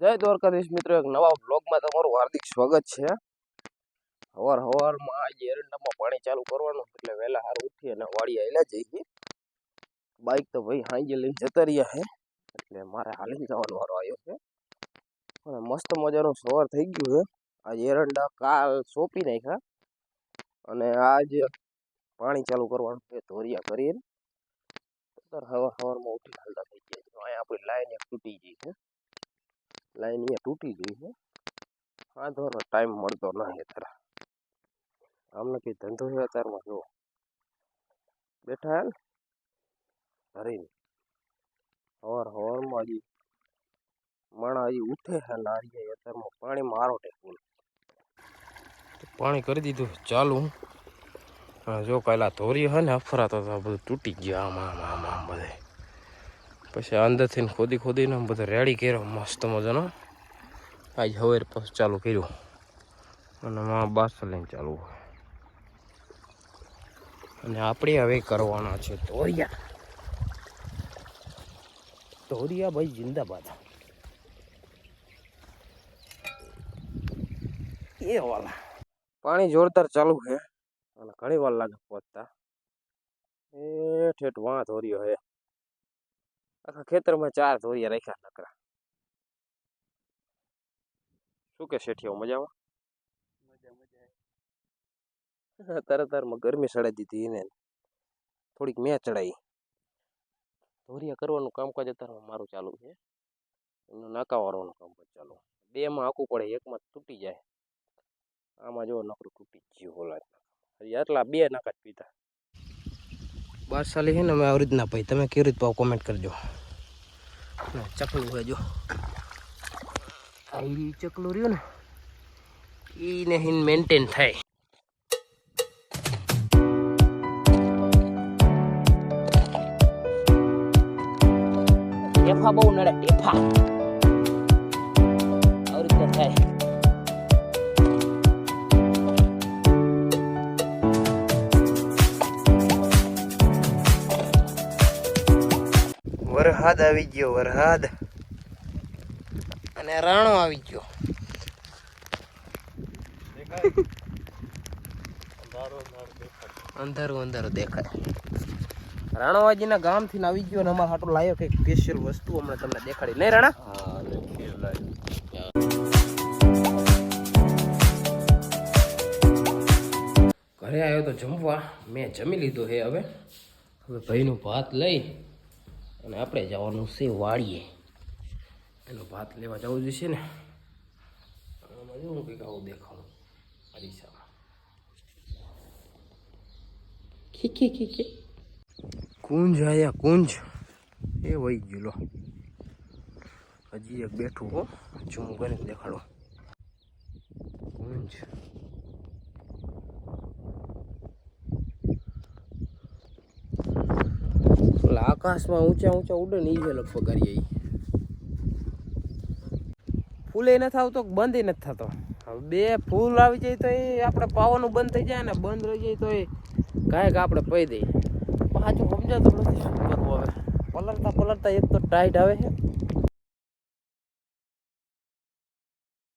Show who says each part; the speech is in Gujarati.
Speaker 1: જય દ્વારકાધીશ મિત્રો એક નવા બ્લોગમાં તમારું હાર્દિક સ્વાગત છે હવાર હવારમાં આજે એરંડામાં પાણી ચાલુ કરવાનું એટલે વહેલા હાર ઉઠી અને વાડી આવેલા જઈએ. બાઈક તો ભાઈ હાંજે લઈને જતા રહ્યા છે એટલે મારે હાલીને જવાનો વારો આવ્યો છે. અને મસ્ત મજાનું સવાર થઈ ગયું છે. આજે એરંડા કાલ સોંપી નાખ્યા. અને આજ પાણી ચાલુ કરવાનું છે, ધોરિયા કરીને અત્યારે હવાર હવારમાં ઉઠી હાલતા થઈ ગયા છે અહીંયા આપણી લાઈન તૂટી ગઈ છે. લાઈન અહીંયા તૂટી ગઈ છે. હા તો ટાઈમ મળતો નથી અત્યારે. આમને કઈ ધંધો છે અત્યારમાં? જો. બેઠા હે ને? ધરીને હવાર હવારમાં હજી માણા હજી ઉઠે છે લારીએ અત્યારમાં પાણી મારો ટેકું પાણી કરી દીધું ચાલુ. જો કાલા ધોરી હે ને અફરાતો તો બધું તૂટી ગયા, આમ આમ આમ આમ બધે. પછી અંદરથી ખોદી ખોદીને આમ બધું રેડી કર્યો, મસ્ત મજાનો. આજ હવે ચાલુ કર્યું. અને મા બાસ લઈને ચાલુ. હોય અને આપણે હવે કરવાના છે ધોરિયા ધોરિયા ભાઈ જિંદાબાદ. એ વાલા. પાણી જોરદાર ચાલુ છે. અને ઘણી વાર લાગે પહોંચતા. એ ઠેઠ વાં ધોર્યો હે આખા ખેતરમાં ચાર ધોરિયા રાખ્યા નકરા. શું કે શેઠિયો, મજામાં? તરત તારમાં ગરમી ચડાવી દીધી એને. થોડીક મેં ચડાવી ધોરિયા કરવાનું કામકાજ અત્યારમાં મારું ચાલુ છે. એનું નાકા વાળવાનું કામકાજ ચાલુ. બેમાં આખું પડે એકમાં તૂટી જાય. આમાં જો નકરું તૂટી ગયું ઓલા આટલા બે નાકા જ પીતા બાર સાલી છે ને, અમે આવી રીતના ભાઈ, તમે કેવી રીત પાવ કોમેન્ટ કરજો. ચકલું હોય જો. ચકલું રહ્યું ને એને હિન મેન્ટેન થાય. એફા બહુ નડે એફા. આવી રીતે થાય વરહાદ આવી ગયો વરહાદ. અને રાણો આવી ગયો. અંધારું અંધારું દેખાય. રાણાવાજીના ગામથી આવી ગયો અને અમારા હાટો લાવ્યો કંઈક સ્પેશિયલ વસ્તુ હમણાં તમને દેખાડી. નહીં રાણા? ઘરે આવ્યો તો જમવા. મેં જમી લીધો છે હવે. હવે ભાઈનું ભાત લઈ અને આપણે જવાનું છે વાડીએ. એનો ભાત લેવા જવું જોઈશે ને. કંઈક આવું દેખાવું અરીસામાં ખીખી ખી ખી ખી. કુંજ આયા, કુંજ. એ વહી ગયું, લો. હજી એક બેઠું હો. ઝૂમ કરીને દેખાડો. કુંજ. આકાશમાં ઊંચા ઊંચા ઉડે ને એ લગભગ કરીએ ફૂલે નથી આવતો બંધ નથી થતો? હવે બે ફૂલ આવી જાય તો એ આપણે પાવાનું બંધ થઈ જાય ને બંધ રહી જાય તો એ કાંઈક આપણે પહી દઈએ. પાછું સમજાતું નથી શું કરવું હવે. પલળતા પલળતા એક તો ટાઈટ આવે છે.